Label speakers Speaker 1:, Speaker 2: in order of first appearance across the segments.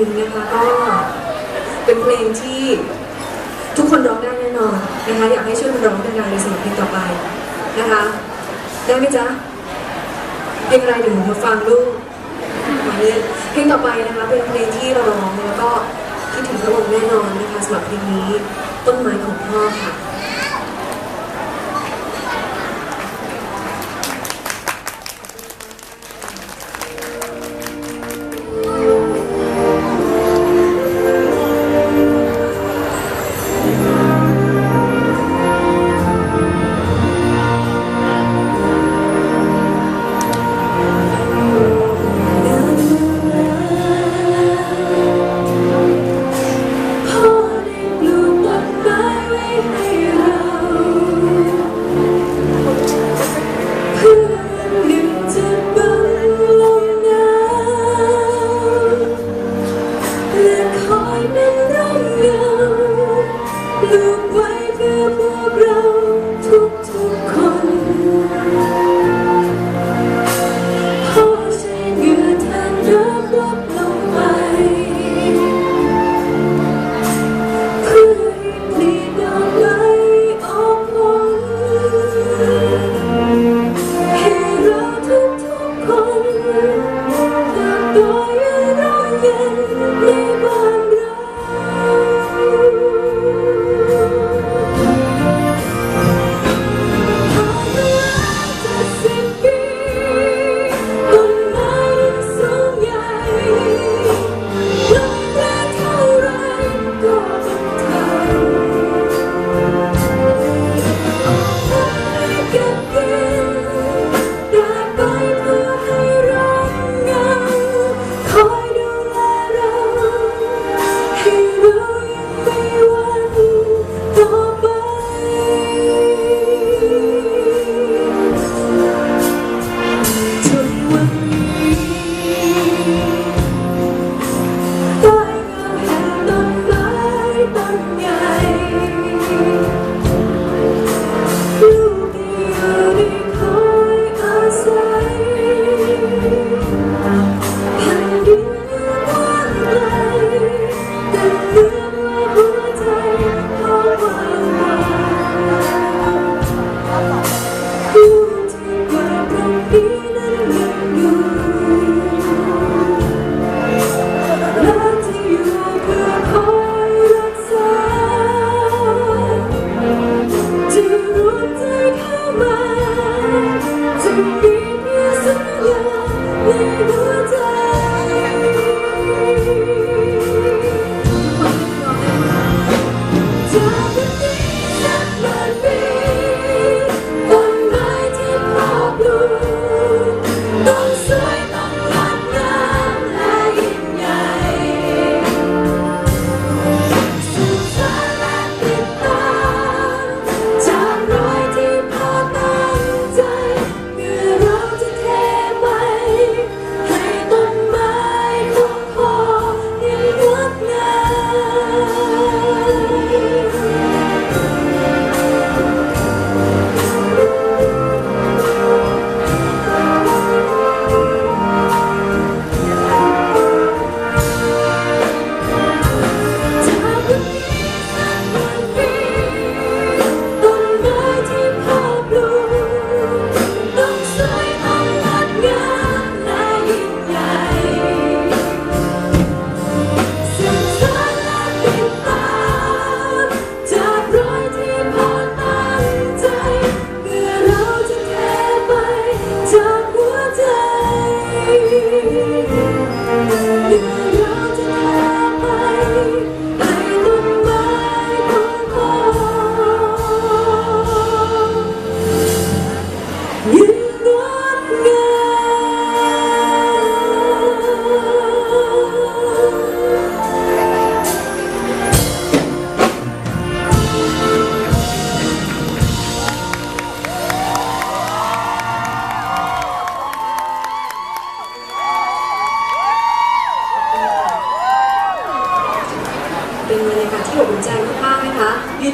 Speaker 1: ึงนะคะก็เป็นเพลงที่ทุกคนร้องได้แน่นอนนะคะอยากให้ช่วยร้องกันในสำหรับเพลต่อไปนะคะได้ไหมจ๊ะเพลงอะไรเดี๋ยวหนูมาฟังลูกมาเล่นเพลงต่อไปนะคะเป็นเพลงที่เราร้องแล้วก็คิดถึงพระองค์แน่นอนนะคะสำหรับเพลงนี้ต้นไม้ของพ่อค่ะ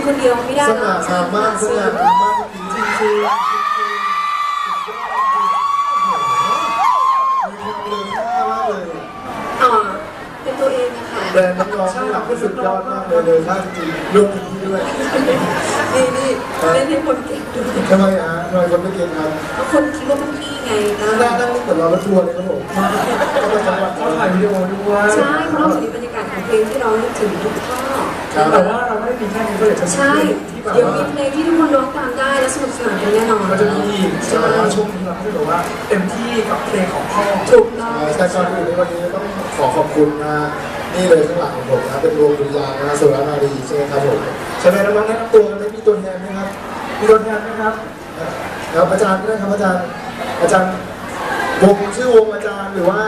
Speaker 2: คนเดียวไม่ได้สง่างามมากสง่างามากจริจริงจริงเป็นตัวเองอะ
Speaker 1: ค่ะ
Speaker 3: แต่น้องๆที่หลับก็สุดยอดมากเลยเลยท่าจริงรวมถึงที่ด้วย
Speaker 4: นี่นี่เล่นให้คนเก่งด้วย
Speaker 3: ทำไมฮะทำไมคนไม่เก่งครับ
Speaker 4: คนคิดว่ามัพี่ไงนะ
Speaker 3: น่านั่งเหมือนเราแล้วทัวร์เลยครับผมก็ไปจังหวัด
Speaker 1: เขาถ่ายวิดีโอด้วย
Speaker 4: ใช่เพราะเรอยู่บรรยากาศของเพลงที่เราถึงทุกท่าน
Speaker 3: ครับ
Speaker 1: แต่ว่าเราไม่ได้มีแค่นี้ก็อยากจะมี
Speaker 4: ใช่
Speaker 1: ที่แบบ
Speaker 4: เดี๋ยว
Speaker 1: ว่า
Speaker 4: มีเพลงที่ทุกคนร้องตามได้และสนุกสนานกันแน่นอน
Speaker 1: มันจะมีอีกแต่ว่าช่วงนี้เราก็จะแบบว่าเต็มที่กับเพลงของพ่อ
Speaker 4: ถูกต้อง
Speaker 3: แต่ก่อนอื่นในวันนี้ต้องขอขอบคุณนะนี่เลยข้างหลังของผมนะเป็นวงดุริยางค์นะสุรนารีใช่ไหมครับผมใช่ไหมน้องๆแนะนำตัวกันไหมมีตัวแทนไหมครับ
Speaker 1: มีตัวแทนไหมครับ
Speaker 3: แล้วอาจารย์ก็ได้ครับอาจารย์อาจารย์วงชื่อวงอาจารย์หรือว่า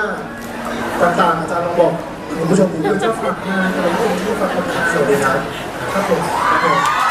Speaker 3: ต่างๆอาจารย์ลองบอก คุณผู้ชมดู
Speaker 1: เดี๋ยว
Speaker 3: ด้วย
Speaker 1: จะฝากงานอะไรพวกนี้ฝากคนขับสวัสดีครับครับผ
Speaker 4: ม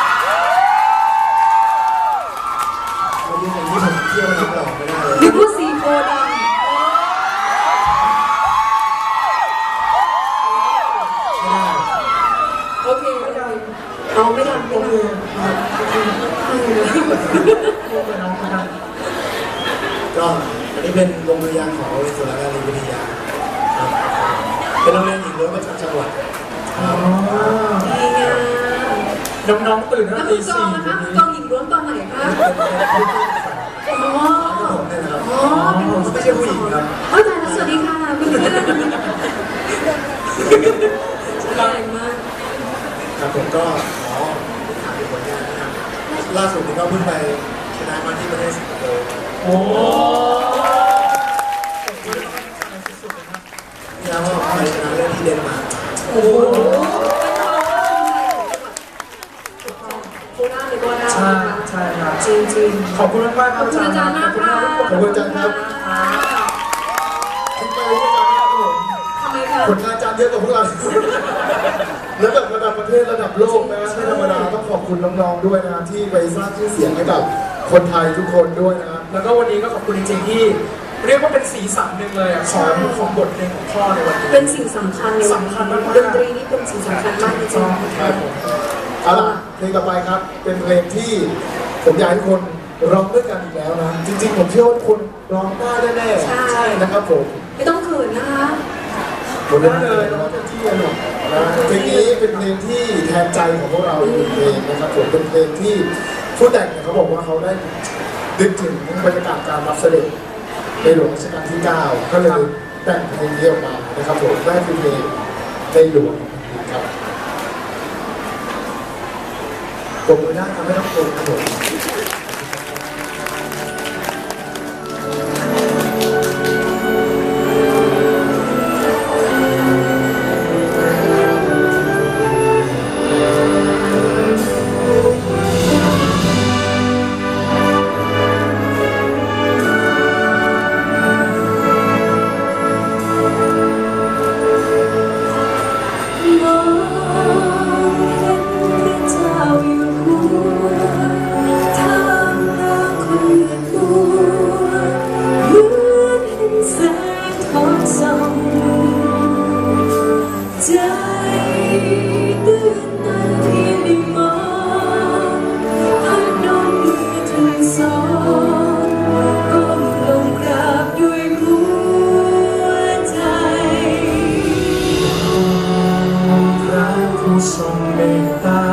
Speaker 1: ตื่นตั้ง
Speaker 4: แล้ว
Speaker 1: แต่
Speaker 4: คุ
Speaker 1: ตี
Speaker 4: ณจอ
Speaker 1: สี่
Speaker 4: งนะคะคุณจองหญิงล้วนตอนไหนคะ อ๋อ
Speaker 3: ผมเนี่ยนะครับ
Speaker 4: อ๋อเป็นผู้
Speaker 3: ไม่ใช่ผู้หญิงครับ
Speaker 4: เฮ้ยตายแล้วสวัสดีค่ะเพื่อนๆแรงมาก
Speaker 3: ครับผมก็ขอถามถึงผลงานนะครับล่าสุดนี้ก็เพิ่งไปชนะมาที่ประเทศสิงคโปร์
Speaker 1: โอ้
Speaker 3: แล้วก็ไปชนะเล่นที่เดนมาร์ก
Speaker 1: โอ้
Speaker 4: โคราชเลยก็ได้
Speaker 1: ใช่ใช่ครับ
Speaker 4: จริงจริง
Speaker 1: ขอบคุณมากๆ
Speaker 4: ๆ
Speaker 1: ค
Speaker 4: ข
Speaker 1: รั
Speaker 4: อ
Speaker 1: บบ
Speaker 4: คุณอาจารย์มากค่ะ
Speaker 3: ขอบคุณอาจารย์ครับคุณไปรู้จักไหมครับผม
Speaker 4: ทำไมคะ
Speaker 3: ผลงานอาจารย์เยอะกว่าพวกเราแล้วแบบระดับประเทศระดับโลกนะไม่ธรรมดาต้องขอบคุณน้องๆด้วยนะที่ไปสร้างชื่อเสียงให้กับคนไทยทุกคนด้วยนะ
Speaker 1: แล้วก็วันนี้ก็ขอบคุณจริงๆที่ เรียกว่าเป็นสีสันหนึ่งเลยอะของของบทเพลงของพ่อในวันนี้
Speaker 4: เป็นสิ่งสำคัญในวัน
Speaker 1: สำคัญมากๆ
Speaker 4: ดนตรีนี่เป็นสิ่งสำคัญมากจริง
Speaker 3: ครับผม เอาล่ะ เพลงต่อไปครับ เป็นเพลงที่ผมอยากให้ทุกคนร้องด้วยกันอีกแล้วนะ จริงๆ ผมเชื่อว่าทุกคนร้องได้แน่ๆ
Speaker 4: ใช่
Speaker 3: นะครับผม
Speaker 4: ๆไม่ต้องเขินนะคะ
Speaker 3: ผมได้เลยร้องเต็มที่เลยหนูนะเพลงนี้เป็นเพลงที่แทนใจของพวกเราอีกหนึ่งเพลงนะครับผมเป็นเพลงที่ผู้แต่งเนี่ยเขาบอกว่าเขาได้นึกถึงบรรยากาศการรับเสด็จในหลวงรัชกาลที่ 9 ก็เลยแต่งเพลงนี้ออกมานะครับผมได้คือเพลงในหลวงครับ ผม
Speaker 5: ไมือ
Speaker 1: ได้ทำให้ต้องปรบครับผม ท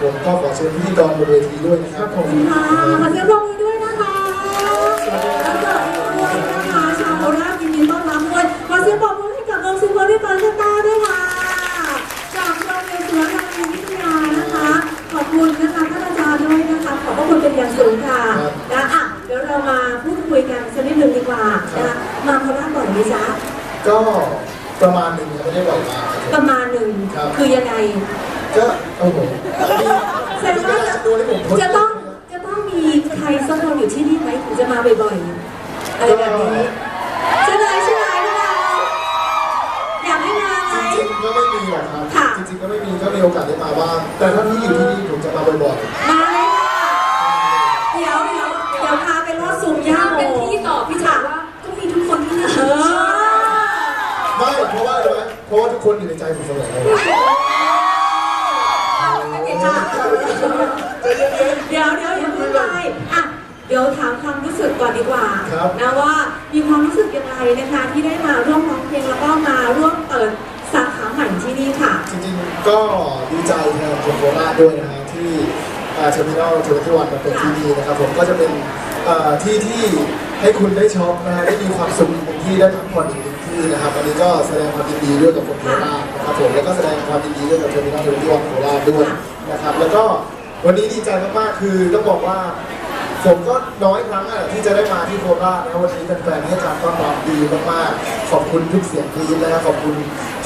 Speaker 3: ผมก็ขอเชิญพิธีกรบนเวทีด้วยนะครับผม
Speaker 2: ค่ะขอเสียงปรบมือด้วยนะคะแล้วก็ด้วยนะคะชาวโคราชยินดีต้อนรับด้วยขอเสียงปรบมือให้กับวงซิมโฟนีคอนเสิร์ตด้วยค่ะ จากโรงเรียนสุรธานีวิทยานะคะ ขอบคุณนะคะท่านอาจารย์ด้วยนะคะ ขอบพระคุณเป็นอย่างสูงค่ะนะอะเดี๋ยวเรามาพูดคุยกันสักนิดหนึ่งดีกว่านะคะมาโคราชบ่อยไหมจ๊ะ
Speaker 3: ก็ประมาณหนึ่งยังไม่ได้บอกมาครับ
Speaker 2: ประมาณหนึ่ง
Speaker 3: ครับ
Speaker 2: คือยังไง
Speaker 3: ก็โอ้โหมี
Speaker 2: แสดงว่า
Speaker 3: จะดูให้ผมทด
Speaker 2: จะต้องจะต้องมีใครสักคนอยู่ที่นี่ไหมถึงจะมาบ่อยๆอะไรแบบนี้ใช่ไหมใช่ไหมพวกเราอยากให้มาไหม
Speaker 3: จริงๆก็ไม่มีหรอกครับ
Speaker 2: ค่ะ
Speaker 3: จริงๆก็ไม่มีก็มีโอกาสได้มาบ้าง แต่ถ้าที่อยู่ที่นี่ผมจะมาบ่อย
Speaker 2: มาเลยค่ะเดี๋ยวเดี๋ยวเดี๋ยวพาไปรอดซูมย่า
Speaker 1: ถ้า
Speaker 2: เป็
Speaker 1: เป็นน
Speaker 2: ที่
Speaker 1: ที่
Speaker 2: ต่
Speaker 1: ต่
Speaker 2: อ
Speaker 1: อ
Speaker 2: พี่
Speaker 1: พี่
Speaker 2: จ๋า
Speaker 1: ถาม
Speaker 2: ว่า
Speaker 1: ว่าก็มีทุกคนที่น่า
Speaker 2: เออ
Speaker 3: ๆ ไม่เพราะว่าอะไรไหมเพราะว่าทุกคนอยู่ในใจผมเสมอ เลย
Speaker 2: เดี๋ยวเดี๋ยวอย่าเพิ่งไปอะเดี๋ยวถามความรู้สึกก่อนดีกว่า
Speaker 3: ครับ
Speaker 2: นะว่ามีความรู้สึกยังไงนะคะที่ได้มาร่วมร้องเพลงแล้วก็มาร่วมเปิดสาขาใหม่ที่นี่ค่ะ
Speaker 3: จริงๆ ก็ดีใจแทนคนโคราชด้วยนะฮะที่เทอร์มินอลทเวนตี้วันมาเป็นที่นี่นะครับ ผมก็จะเป็นเอ่อที่ที่ให้คุณได้ช็อปนะฮะได้มีความสุขอีกหนึ่งที่ได้พักผ่อนอีกหนึ่งที่นะครับอันนี้ก็แสดงความยินดีด้วยกับคนโคราชนะครับผมแล้วก็แสดงความยินดีด้วยกับเทอร์มินอลทเวนตี้วันโคราชด้วย นะครับ แล้วก็วันนี้ดีใจมากๆคือต้องบอกว่า ผมก็น้อยครั้งอะที่จะได้มาที่โคราชนะวันนี้แฟนๆให้การต้อนรับดีมากๆขอบคุณทุกเสียงกรี๊ดนะครับขอบคุณ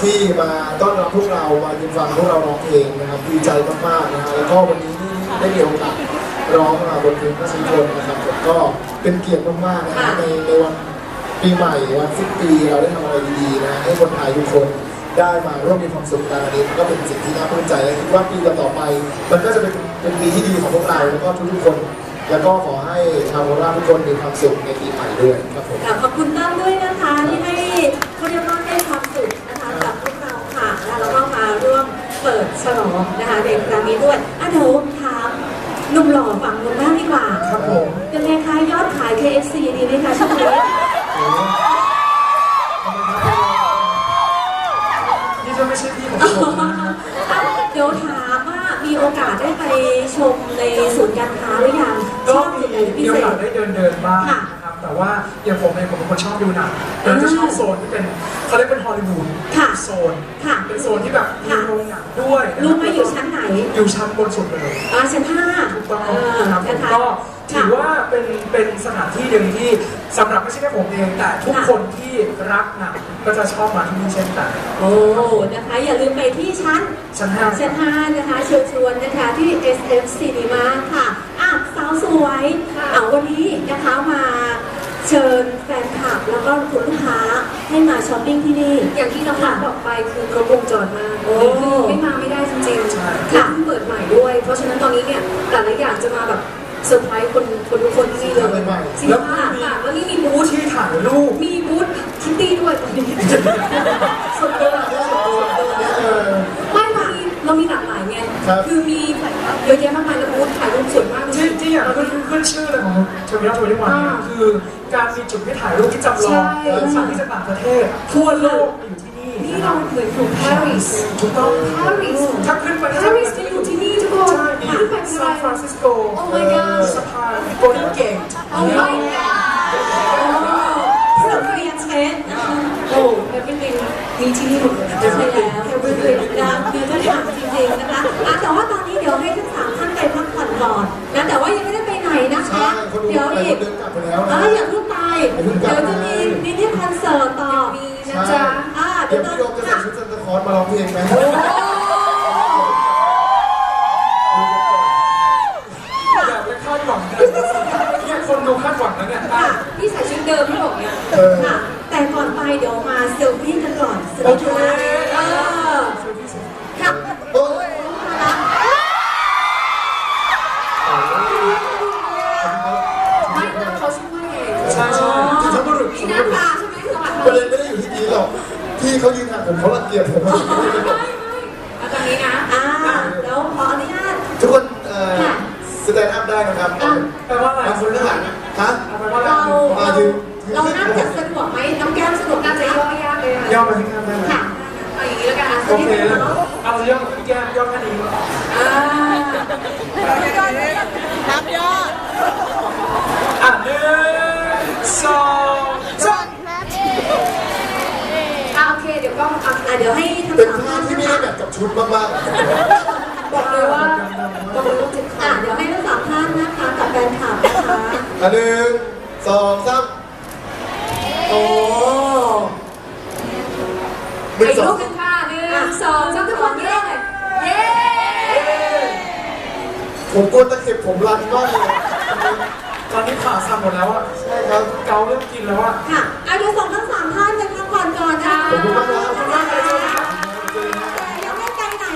Speaker 3: ที่มาต้อนรับพวกเรามายืนฟังพวกเราร้องเพลงนะครับดีใจมากๆนะฮะแล้วก็วันนี้นี่ได้มีโอกาสร้องมาบนเพลงพระสุทนนะครับผมก็เป็นเกียรติมากๆนะฮะในในวันปีใหม่วันสิ้นปีเราได้ทำอะไรดีๆนะให้คนไทยทุกคน ได้มาร่วมมีความสุขกันอันนี้ก็เป็นสิ่งที่น่าภูมิใจและคิดว่าปีต่อๆไป มันก็จะเป็นเป็นปีที่ดีของพวกเราแล้วก็ทุกๆคน แล้วก็ขอให้ชาวโคราชทุกคนมีความสุขในปีใหม่ด้วยครับผม
Speaker 2: ค่ะขอบคุณตั้มด้วยนะคะที่ให้เขาเรียกว่าให้ความสุขนะคะกับพวกเราค่ะนะคะแล้วก็มาร่วมเปิดฉลองนะคะในครั้งนี้ด้วยอะเดี๋ยวถามหนุ่มหล่อฝั่งนู้นบ้างดีกว่า
Speaker 3: ครับผม
Speaker 2: ยังไงคะยอดขาย KFC ดีไหมคะช่วงนี้
Speaker 6: นี่
Speaker 2: เดี๋ยวถามว่ามีโอกาสได้ไปชมในศูนย์การค้าหรือยังช
Speaker 6: ก็
Speaker 2: อบ
Speaker 6: มี
Speaker 2: จุดไหนพิ
Speaker 6: มีโอ
Speaker 2: เศ
Speaker 6: กา
Speaker 2: ษ
Speaker 6: สได้เดินเดินๆบ้าง
Speaker 2: ค่ะ
Speaker 6: นะครับแต่ว่าอย่างผมเองผมเป็นคนชอบดูหนังเราจะชอบโซนที่เป็นเขาเรียกเป็นฮอลลีวูด
Speaker 2: ค่ะ
Speaker 6: โซน
Speaker 2: ค่ะ
Speaker 6: เป็นโซนที่แบบมี
Speaker 2: ค่ะ
Speaker 6: โรงหนังด้วยนะครับ
Speaker 2: รู้ไหมอยู่ชั้นไหน
Speaker 6: อยู่ชั้นบนสุดเลย
Speaker 2: อ่าชั้นห้า
Speaker 6: ถูกต้อง
Speaker 2: เออ
Speaker 6: ครับผม
Speaker 2: นะคะ
Speaker 6: ก็ ถือว่าเป็นเป็นสถานที่หนึ่งที่สำหรับไม่ใช่แค่ผมเองแต่ทุก
Speaker 2: ค่ะ
Speaker 6: คนที่รักหนังก็จะชอบมาที่นี่เช่นกัน
Speaker 2: โอ้นะคะ อย่าลืมไปที่ชั้น
Speaker 6: ชั้นห้า
Speaker 2: ชั้นห้านะคะเชิญชวนนะคะที่ SF Cinema ค่ะอะสาวสวยอะวันนี้นะคะมาเชิญแฟนคลับแล้วก็คุณลูกค้าให้มาช้อปปิ้งที่นี่
Speaker 4: อย่างที่น้องรักบอกไปคือครบวงจรมาก
Speaker 2: โอ้
Speaker 4: คือไม่มาไม่ได้จริงๆ
Speaker 3: ใช่
Speaker 4: ค่ะเพิ่งเปิดใหม่ด้วย เพราะฉะนั้นตอนนี้เนี่ยแต่ละอย่างจะมาแบบ เซอร์ไพรส์คนคนทุกคนที่นี่เลย
Speaker 3: ใหม่
Speaker 4: สินค้าต่างๆแล้วนี่มีบูธ
Speaker 6: ที่ถ่ายรูป
Speaker 4: มีบูธคิตตี้ด้วยตอนนี้ส่วนตัวส่วนตัวส่วนตัว
Speaker 3: เออ
Speaker 4: ไม่เรามีเรามีหลากหลายไง
Speaker 3: ครับ
Speaker 4: คือมีเยอะแยะมากมายแล้วบูธถ่ายรูปสวยมาก
Speaker 6: ที่ที่อยากขึ้นขึ้นชื่อเลยของเทอร์มินอลทเวนตี้วันเนี่ยคือการมีจุดให้ถ่ายรูปที่จำลองสถานที่จากต่างประเทศทั่วโลกมาอยู่ที่นี่
Speaker 4: นี่เราเหมือนอยู่ปารีส
Speaker 6: ถูกต้อง
Speaker 4: ปารีส
Speaker 6: ถ้าขึ้นไป
Speaker 4: ปารีสจะอยู่ที่นี่ทุก คน
Speaker 6: ใช่มี
Speaker 4: ขึ้นไปเป็น
Speaker 6: ซาน
Speaker 4: อะ
Speaker 6: ฟราน
Speaker 4: ไร
Speaker 6: ซิสโก
Speaker 4: Oh my god
Speaker 6: สะพานโกลเด้นเกต
Speaker 4: Oh my god สเปรียนเชนโอ้ everything มีที่นี่หมดเลย
Speaker 2: ใช่แล้วเพื่อนๆนะเดี๋ยวจะถามจริงๆนะคะอะแต่ว่าตอนนี้เดี๋ยวให้ทั้งสามท่านไปพักผ่อนก่อนนะแต่ว่ายังไม่ได้ไปไหนนะ
Speaker 3: ใช่
Speaker 2: คะ
Speaker 3: คนดู
Speaker 2: เดี๋ยว
Speaker 3: ไป
Speaker 2: อีก
Speaker 3: เดินกลับไปแล้ว
Speaker 2: เอ
Speaker 3: นะ
Speaker 2: ออย่าเพิ่งไป
Speaker 3: อย่าเพิ่งกลั
Speaker 2: เดี๋
Speaker 3: บ
Speaker 2: ยวจะมีมินิคอนเสิร์ตต่อ
Speaker 4: มีนะจ๊ะ
Speaker 2: อ่า
Speaker 3: เดี๋
Speaker 2: เดี๋
Speaker 3: ย
Speaker 2: ยวว
Speaker 3: พี่
Speaker 2: ตอน
Speaker 3: โยมจะใส่ชุดซันตาคลอสมาร้องเพลงไหม
Speaker 6: อย่า คนดูคาดหวังแล้วเนี่ย
Speaker 2: ค่ะ
Speaker 4: พี่ใส่ชุดเดิมที่บอกเนี่ย
Speaker 3: เออ
Speaker 2: ค่ะ แต่ก่อนไปเดี๋ยวมาเซลฟี่กันก่อนส
Speaker 6: โอ
Speaker 2: นุก
Speaker 6: เค
Speaker 2: นะเออค่ะ
Speaker 3: โอ้ย
Speaker 4: ไม่นะเขาชื่อว่าไง
Speaker 6: ใช่ใช่
Speaker 3: สุภาพบุรุษ
Speaker 4: มี
Speaker 3: สุ
Speaker 4: ห
Speaker 3: ภา
Speaker 4: น้า
Speaker 3: พบุรุษ
Speaker 4: ตาใช่ไหมสวัส
Speaker 3: ประเด็
Speaker 4: ดี
Speaker 3: นไม่ได้อยู่ที่นี้หรอกพี่เขายืนห่างผมเขารังเกียจผม
Speaker 4: ไม่ไม่เอาตรงนี้นะ
Speaker 2: อ่าแล้วขออนุญาต
Speaker 3: ทุกคนเอ่อสแตนด์อัพได้นะครับ
Speaker 6: แปลว่าอะไร
Speaker 3: บางคนข้างหลัง ฮะ
Speaker 6: แปลว่าอะไร
Speaker 2: เรา
Speaker 3: มา
Speaker 2: เรา
Speaker 3: ถึง
Speaker 2: เราน่าจะสะดวกไหมน้องแก้มสะดวก
Speaker 4: น่า
Speaker 2: น่า
Speaker 4: จะ
Speaker 2: จะ
Speaker 4: ย่อยากเลยอะ
Speaker 6: ย่อมาที่ข้างได้ไหม
Speaker 2: ค่ะ
Speaker 4: เอาอย่างนี้แล้วกันนะ
Speaker 6: โอเคเอาย่อแก้มย่อแค่นี้
Speaker 4: อ่า
Speaker 6: อะหนึ่งสองสาม
Speaker 4: อ่าโอเคเดี๋ยวก็เอา
Speaker 2: อะเดี๋ยวให้ทั้ง
Speaker 3: เป็น
Speaker 2: สาม
Speaker 3: ภา
Speaker 2: ท่า
Speaker 3: พ
Speaker 2: น
Speaker 3: ที่ไม่
Speaker 2: นะ
Speaker 3: ได้
Speaker 2: คะ
Speaker 3: แบบกับชุดมาก
Speaker 4: บอกเลยว่าบอกเลยว่าเจ็บค
Speaker 2: อะ
Speaker 4: อ
Speaker 2: เดี๋ยวให้ทั้งสามท่านนะคะกับแฟนคลับนะคะ
Speaker 3: ๆ อันหนึ่งสองสามโอ้หนึ่ง
Speaker 4: อีก
Speaker 3: สอ
Speaker 4: รู
Speaker 3: ง
Speaker 4: ปหนึ่งค่ะหนึ่งสองสามทุกคนเย้เย้
Speaker 3: ผมกลัวตะเข็บผมรันมากเลย
Speaker 6: ตอนนี้ขาสั่นหมดแล้วอะ
Speaker 3: ใช่ครับ
Speaker 6: เกาเริ่มกินแล้วอะ
Speaker 2: ค่ะอะเดี๋ยวส่งทั้งสามท่านไปพักผ่อนก่อนนะคะ
Speaker 3: ขอบคุณมากครับ